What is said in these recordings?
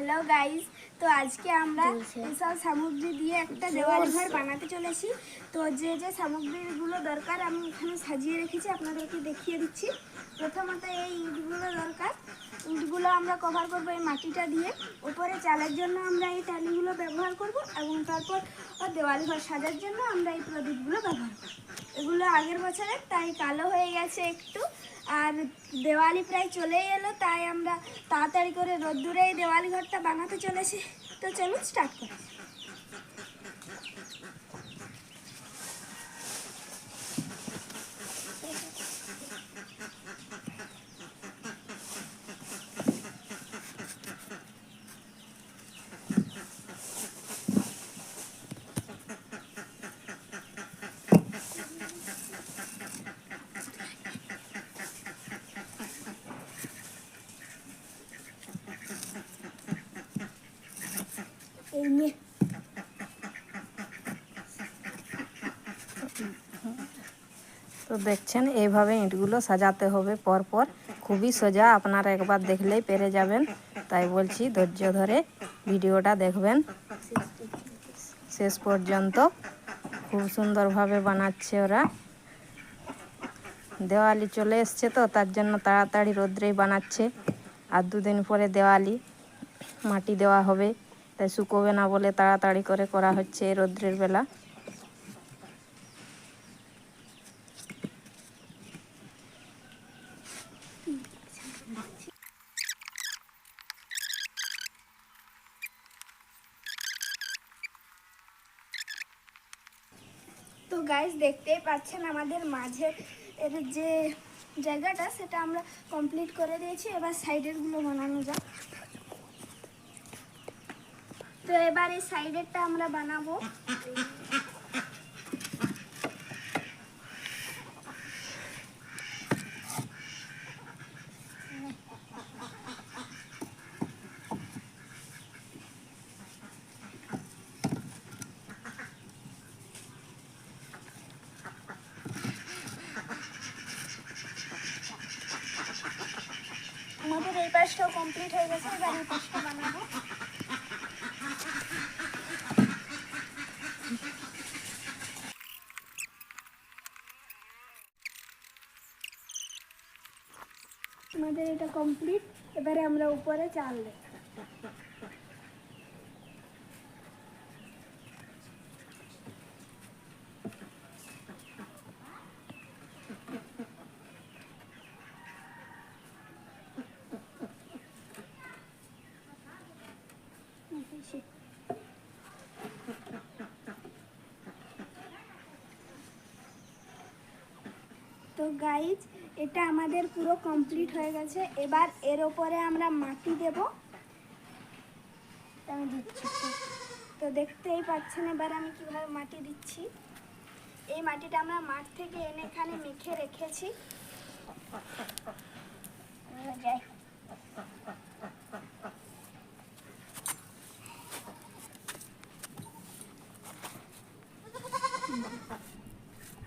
Hello guys তো আজকে আমরা এসব সামগ্রী দিয়ে একটা দেওয়াল ঘর বানাতে চলেছি। তো যে যে সামগ্রীগুলো দরকার আমি এখানে সাজিয়ে রেখেছি আপনাদেরকে দেখিয়ে দিচ্ছি। প্রথমত এই ইটগুলো দরকার। ইটগুলো আমরা কভার করব এই মাটিটা দিয়ে। উপরে চালের জন্য আমরা এই টালিগুলো ব্যবহার করব এবং তারপর দেওয়াল ঘর সাজার জন্য আমরা এই প্রদীপগুলো ব্যবহার করব। এগুলো আগের বছরের তাই কালো হয়ে গেছে একটু। আর দেওয়ালি প্রায় চলেই এলো, তাই আমরা তাড়াতাড়ি করে রোদ্দুরে এই দেওয়ালি ঘরটা বানাতে চলেছি। তো চলুন স্টার্ট করি। এই নিয়ে তো দেখছেন, এইভাবে ইঁটগুলো সাজাতে হবে পরপর। খুবই সোজা, আপনারা একবার দেখলেই পেরে যাবেন। তাই বলছি, ধৈর্য ধরে ভিডিওটা দেখবেন। শেষ পর্যন্ত খুব সুন্দরভাবে বানাচ্ছে ওরা। দেওয়ালি চলে এসছে তো, তার জন্য তাড়াতাড়ি রোদ্রেই বানাচ্ছে। আর দুদিন পরে দেওয়ালি, মাটি দেওয়া হবে। তাই শুকোবে না বলে তাড়াতাড়ি করে করা হচ্ছে রোদ্রের বেলা। তো গাইস দেখতেই পাচ্ছেন আমাদের মাঝে এর যে জায়গাটা, সেটা আমরা কমপ্লিট করে দিয়েছি। এবার সাইডেরগুলো বানানো যাক। তো এবার সাইডেরটা আমরা বানাবো। আমাদের এই পাশটাও কমপ্লিট হয়ে গেছে, এবার এই পাশটা বানাবো। আমাদের এটা কমপ্লিট এবারে আমরা উপরে চাল দেব। তো গাইজ এটা আমাদের পুরো কমপ্লিট হয়ে গেছে। এবার এর ওপরে আমরা মাটি দেব। আমি দিচ্ছি। তো দেখতেই পাচ্ছেন, এবার আমি কীভাবে মাটি দিচ্ছি। এই মাটিটা আমরা মাঠ থেকে এনে এখানে মেখে রেখেছি। যাই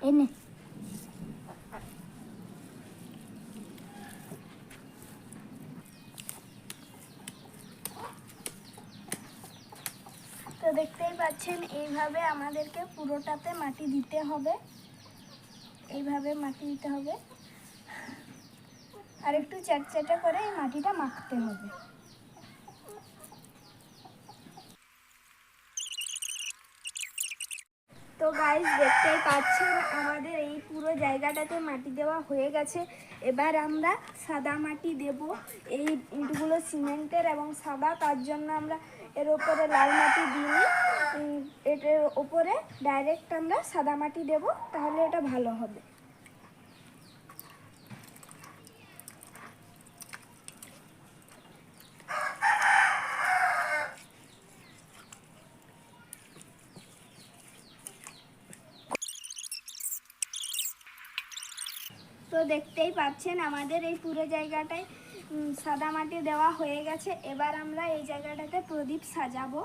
এনে তো দেখতেই পাচ্ছেন, এইভাবে আমাদেরকে পুরোটাতে মাটি দিতে হবে। এইভাবে মাটি দিতে হবে। আর একটু চ্যাটচ্যাটে করে এই মাটিটা মাখতে হবে। তো গাইস দেখতেই পাচ্ছেন, আমাদের এই পুরো জায়গাটাতে মাটি দেওয়া হয়ে গেছে। এবার আমরা সাদা মাটি দেব। এই ইটগুলো সিমেন্টের এবং সাদা, তার জন্য আমরা এর ওপরে লাল মাটি দিয়ে এটার ওপরে ডাইরেক্ট আমরা সাদা মাটি দেব, তাহলে এটা ভালো হবে। তো দেখতেই পাচ্ছেন আমাদের এই পুরো জায়গাটায় সাদা মাটি দেওয়া হয়ে গেছে। এবার আমরা এই জায়গাটাতে প্রদীপ সাজাবো।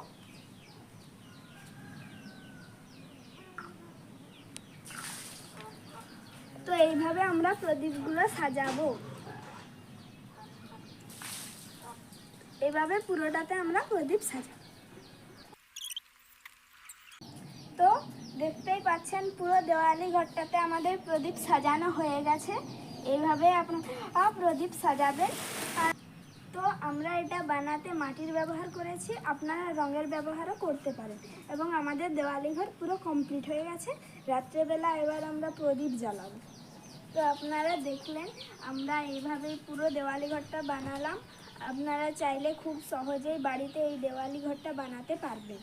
তো এইভাবে আমরা প্রদীপগুলো সাজাবো। এভাবে পুরোটাতে আমরা প্রদীপ সাজাবো। তো দেখতেই পাচ্ছেন, পুরো দেওয়ালি ঘরটাতে আমাদের প্রদীপ সাজানো হয়ে গেছে। এইভাবে আপনারা প্রদীপ সাজাবেন তো আমরা এটা বানাতে মাটির ব্যবহার করেছি, আপনারা রঙের ব্যবহারও করতে পারেন। এবং আমাদের দেওয়ালি ঘর পুরো কমপ্লিট হয়ে গেছে। রাত্রেবেলা এবার আমরা প্রদীপ জ্বালাবো। তো আপনারা দেখলেন, আমরা এইভাবেই পুরো দেওয়ালি ঘরটা বানালাম। আপনারা চাইলে খুব সহজেই বাড়িতে এই দেওয়ালি ঘরটা বানাতে পারবেন।